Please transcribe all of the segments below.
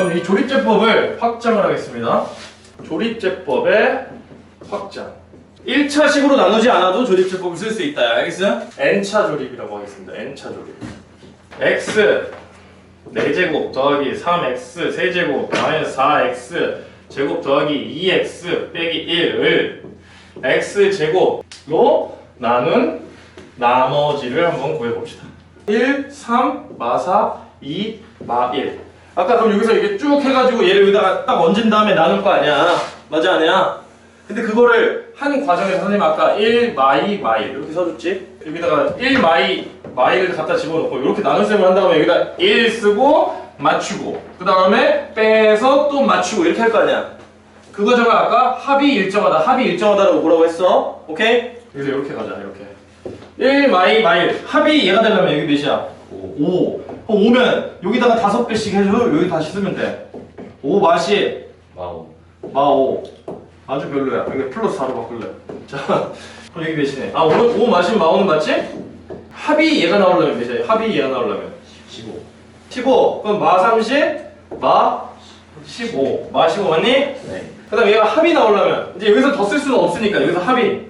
그럼 이 조립제법을 확장을 하겠습니다. 조립제법의 확장. 1차식으로 나누지 않아도 조립제법을 쓸 수 있다. 알겠어요? n차 조립이라고 하겠습니다. n차 조립. x 4제곱 더하기 3x 세제곱 마이너스 4x 제곱 더하기 2x 빼기 1을 x 제곱로 나눈 나머지를 한번 구해봅시다. 1, 3, 마사, 2, 마 1. 아까 그럼 여기서 이게 쭉 해가지고 얘를 여기다가 딱 얹은 다음에 나눌 거 아니야. 맞아 아니야? 근데 그거를 한 과정에서 선생님 아까 1, 마이, 마이 이렇게 써줬지? 여기다가 1, 마이, 마이를 갖다 집어넣고 이렇게 나눗셈을 한 다음에 여기다 1 쓰고 맞추고 그 다음에 빼서 또 맞추고 이렇게 할 거 아니야. 그 과정을 아까 합이 일정하다, 합이 일정하다라고 뭐라고 했어? 오케이? 그래서 이렇게 가자, 이렇게. 1 마이 마일 합이 얘가 되려면 여기 몇이야? 5. 5. 5 면 여기다가 다섯 배씩 해줘. 여기 다시 쓰면 돼. 5 마시 마오 마5 아주 별로야. 여기 플러스 4로 바꿀래. 자, 그럼 여기 몇이네? 아, 5, 5 마시면 마5는 맞지? 합이 얘가 나오려면 몇이야? 합이 얘가 나오려면 15 15. 그럼 마 30, 마 15. 마 15 맞니? 네 그 다음 얘가 합이 나오려면 이제 여기서 더 쓸 수는 없으니까 여기서 합이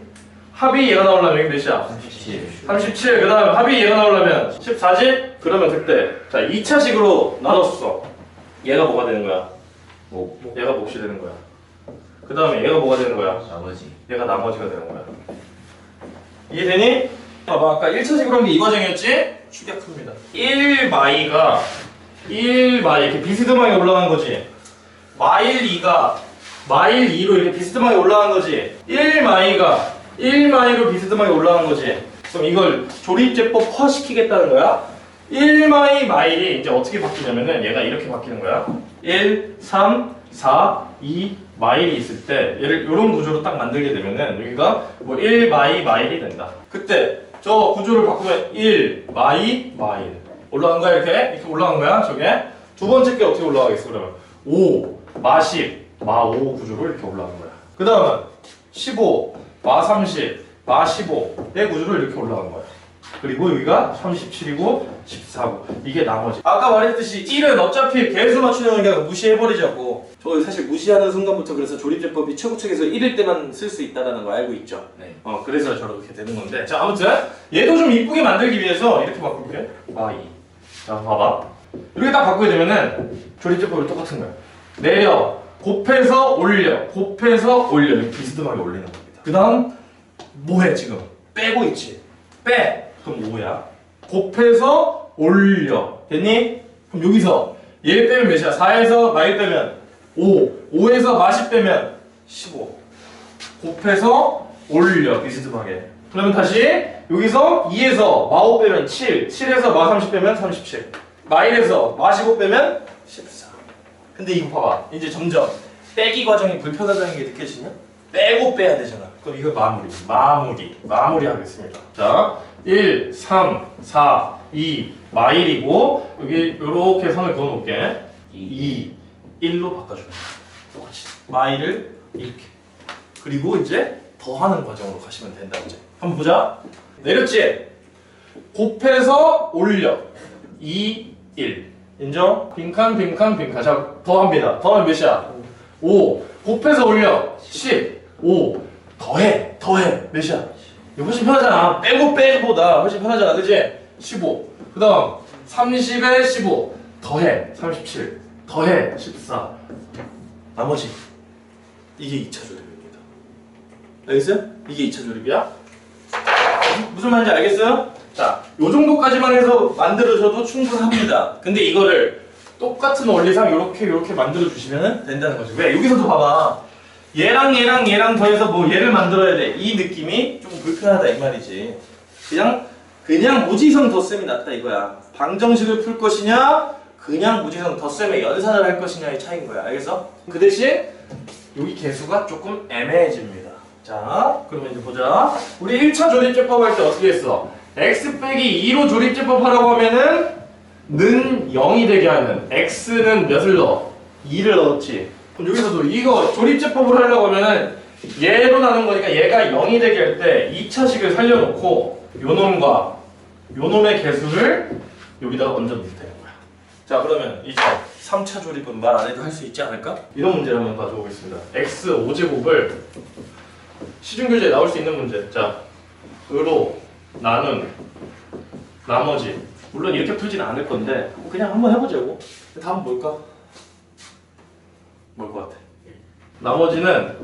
합이 얘가 나오려면 여기 몇이야? 37 37. 그 다음 합이 얘가 나오려면 14지? 그러면 그때 자 2차식으로 나눴어. 얘가 뭐가 되는 거야? 목 얘가 몫이 되는 거야. 그 다음에 얘가 뭐가 되는 거야? 나머지 얘가 나머지가 되는 거야. 이해되니? 봐봐 아까 1차식으로 한게이 과정이었지? 축약합니다. 1마이가 1마이 이렇게 비스듬하게 올라간 거지. 마일 2가 마일 2로 이렇게 비스듬하게 올라간 거지. 1마이가 1마이로 비스듬하게 올라간 거지. 그럼 이걸 조립제법 화시키겠다는 거야. 1마이 마일이 이제 어떻게 바뀌냐면은 얘가 이렇게 바뀌는 거야. 1, 3, 4, 2 마일이 있을 때 얘를 이런 구조로 딱 만들게 되면은 여기가 뭐 1 마이 마일이 된다. 그때 저 구조를 바꾸면 1 마이 마일 올라간 거야 이렇게 이렇게 올라간 거야 저게 두 번째 게 어떻게 올라가겠어 그러면 5 마십 마5 구조로 이렇게 올라간 거야. 그 다음은 15 마 30 마 15의 구조로 이렇게 올라간 거야. 그리고 여기가 37이고 14고. 이게 나머지. 아까 말했듯이 1은 어차피 개수 맞추는 거니까 무시해버리자고. 저 사실 무시하는 순간부터 그래서 조립제법이 최고책에서 1일 때만 쓸 수 있다는 거 알고 있죠. 네. 어 그래서 저렇게 되는 건데. 자 아무튼 얘도 좀 이쁘게 만들기 위해서 이렇게 바꿀게 마2 자 봐봐. 이렇게 딱 바꾸게 되면은 조립제법이 똑같은 거야 내려 곱해서 올려 곱해서 올려. 비스듬하게 올리는 겁니다 그 다음 뭐해 지금? 빼고 있지. 빼. 그럼 5야? 곱해서 올려. 됐니? 그럼 여기서 얘 빼면 몇이야? 4에서 마일 빼면 5 5에서 마시 빼면 15 곱해서 올려. 비스듬하게. 그러면 다시 여기서 2에서 마5 빼면 7 7에서 마30 빼면 37 마일에서 마15 빼면 14 근데 이거 봐봐. 이제 점점 빼기 과정이 불편하다는 게 느껴지냐? 빼고 빼야 되잖아 그럼 이거 마무리 마무리 마무리 하겠습니다. 자 1, 3, 4, 2 마일이고 여기 요렇게 선을 그어 놓을게. 2, 1로 바꿔주면 돼. 똑같이. 마일을 이렇게. 그리고 이제 더하는 과정으로 가시면 된다 이제. 한번 보자. 내렸지? 곱해서 올려. 2 1 인정? 빈칸 빈칸 빈칸. 자 더합니다. 더하면 몇이야? 5 곱해서 올려. 10 5 더해 더해 몇이야 이거 훨씬 편하잖아 빼고 빼보다 훨씬 편하잖아 그지 15 그 다음 30에 15 더해 37 더해 14 나머지 이게 2차 조립입니다. 알겠어요? 이게 2차 조립이야? 무슨 말인지 알겠어요? 자, 요 정도까지만 해서 만들어줘도 충분합니다. 근데 이거를 똑같은 원리상 이렇게 이렇게 만들어 주시면 된다는 거죠. 왜? 여기서도 봐봐. 얘랑 얘랑 얘랑 더해서 뭐 얘를 만들어야 돼. 이 느낌이 좀 불편하다 이 말이지. 그냥 그냥 무지성 덧셈이 낫다 이거야. 방정식을 풀 것이냐, 그냥 무지성 덧셈에 연산을 할 것이냐의 차이인 거야. 알겠어? 그 대신 여기 개수가 조금 애매해집니다. 자, 그러면 이제 보자. 우리 1차 조립제법 할 때 어떻게 했어? x 빼기 2로 조립제법 하라고 하면은 는 0이 되게 하는 x는 몇을 넣어? 2를 넣었지. 그럼 여기서도 이거 조립제법을 하려고 하면은 얘로 나눈 거니까 얘가 0이 되게 할 때 2차식을 살려놓고 요 놈과 요 놈의 개수를 여기다가 얹어 놓으면 되는 거야. 자, 그러면 이제 3차 조립은 말 안 해도 할 수 있지 않을까? 이런 문제를 한번 가져오겠습니다. x 5제곱을 시중교재에 나올 수 있는 문제. 자, 으로 나눈 나머지. 물론 이렇게 풀지는 않을 건데 그냥 한번 해보자고. 답은 뭘까? 뭘 것 같아? 나머지는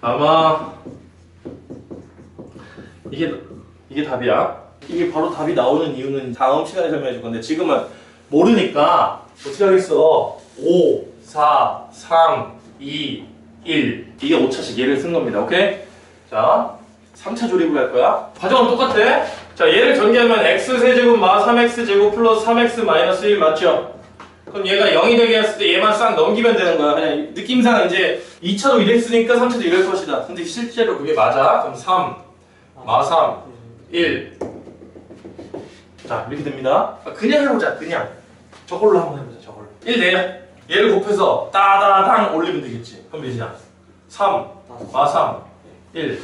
아마 이게 이게 답이야. 이게 바로 답이 나오는 이유는 다음 시간에 설명해 줄 건데 지금은 모르니까 어떻게 하겠어? 5, 4, 3, 2, 1 이게 5차식 얘를 쓴 겁니다. 오케이? 자, 3차 조립을 할 거야. 과정은 똑같아. 자, 얘를 전개하면 x 세제곱 마 3x 제곱 플러스 3x 마이너스 1 맞죠? 그럼 얘가 0이 되게 했을 때 얘만 싹 넘기면 되는 거야. 그냥 느낌상 이제 2차도 이랬으니까 3차도 이럴 것이다. 근데 실제로 그게 맞아. 그럼 3, 마 3, 1. 자, 이렇게 됩니다. 아, 그냥 해보자, 그냥. 저걸로 한번 해보자, 저걸로. 1 내려. 얘를 곱해서 따다당 올리면 되겠지. 그럼 몇이야? 3, 마 3, 1.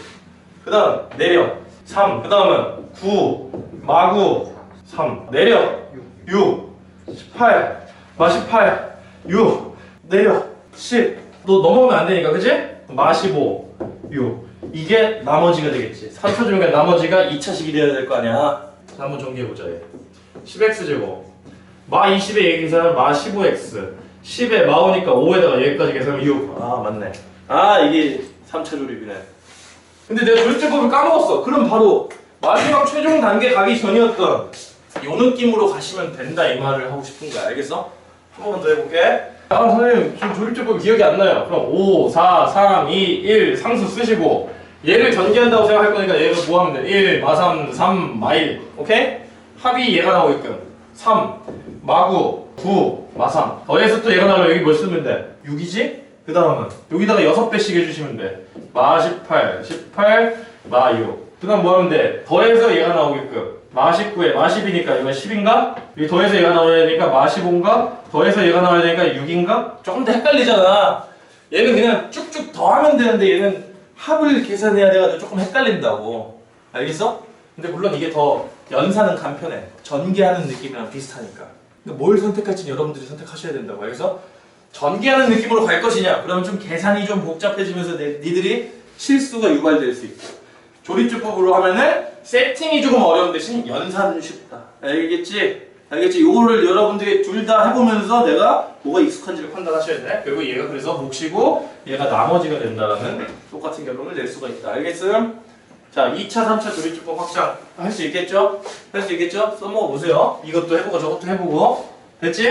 그 다음, 내려. 3. 그 다음은 9, 마 9, 3. 내려. 6, 18, 마 18, 6. 내려. 10. 너 넘어가면 안 되니까, 그지? 마 15, 6. 이게 나머지가 되겠지. 3초 주면 나머지가 2차식이 되어야 될 거 아니야. 자, 한번 정리해보자. 얘. 10x 제곱. 마 20에 얘 계산하면 마 15x. 10에 마 오니까 5에다가 여기까지 계산하면 6. 아, 맞네. 아, 이게 3차 조립이네. 근데 내가 조립제법을 까먹었어. 그럼 바로 마지막 최종 단계 가기 전이었던 요 느낌으로 가시면 된다 이 말을 하고 싶은 거야. 알겠어? 한 번만 더 해볼게. 아 선생님 지금 조립제법 기억이 안 나요. 그럼 5, 4, 3, 2, 1 상수 쓰시고 얘를 전개한다고 생각할 거니까 얘를 뭐 하면 돼? 1, 마3, 3, 마1 오케이? 합이 얘가 나오게끔 3, 마9, 9, 마3 더해서 또 얘가 나오면 여기 뭘 쓰면 돼? 6이지? 그 다음은 여기다가 6배씩 해주시면 돼 마18, 18, 마6 그 다음 뭐 하면 돼? 더해서 얘가 나오게끔 마 19에 마 10이니까 이건 10인가? 여기 더해서 얘가 나와야 되니까 마 15인가? 더해서 얘가 나와야 되니까 6인가? 조금 더 헷갈리잖아 얘는 그냥 쭉쭉 더하면 되는데 얘는 합을 계산해야 돼가지고 조금 헷갈린다고 알겠어? 근데 물론 이게 더 연산은 간편해 전개하는 느낌이랑 비슷하니까 근데 뭘 선택할지는 여러분들이 선택하셔야 된다고 알겠어? 전개하는 느낌으로 갈 것이냐 그러면 좀 계산이 좀 복잡해지면서 내, 니들이 실수가 유발될 수 있고 조립주법으로 하면은 세팅이 조금 어려운 대신 연산은 쉽다 알겠지? 알겠지? 요거를 여러분들이 둘 다 해보면서 내가 뭐가 익숙한지를 판단하셔야 돼. 그리고 얘가 그래서 몫이고 얘가 나머지가 된다라는 똑같은 결론을 낼 수가 있다. 알겠음? 자, 2차, 3차 조립주법 확장 할 수 있겠죠? 할 수 있겠죠? 써먹어 보세요. 이것도 해보고 저것도 해보고 됐지?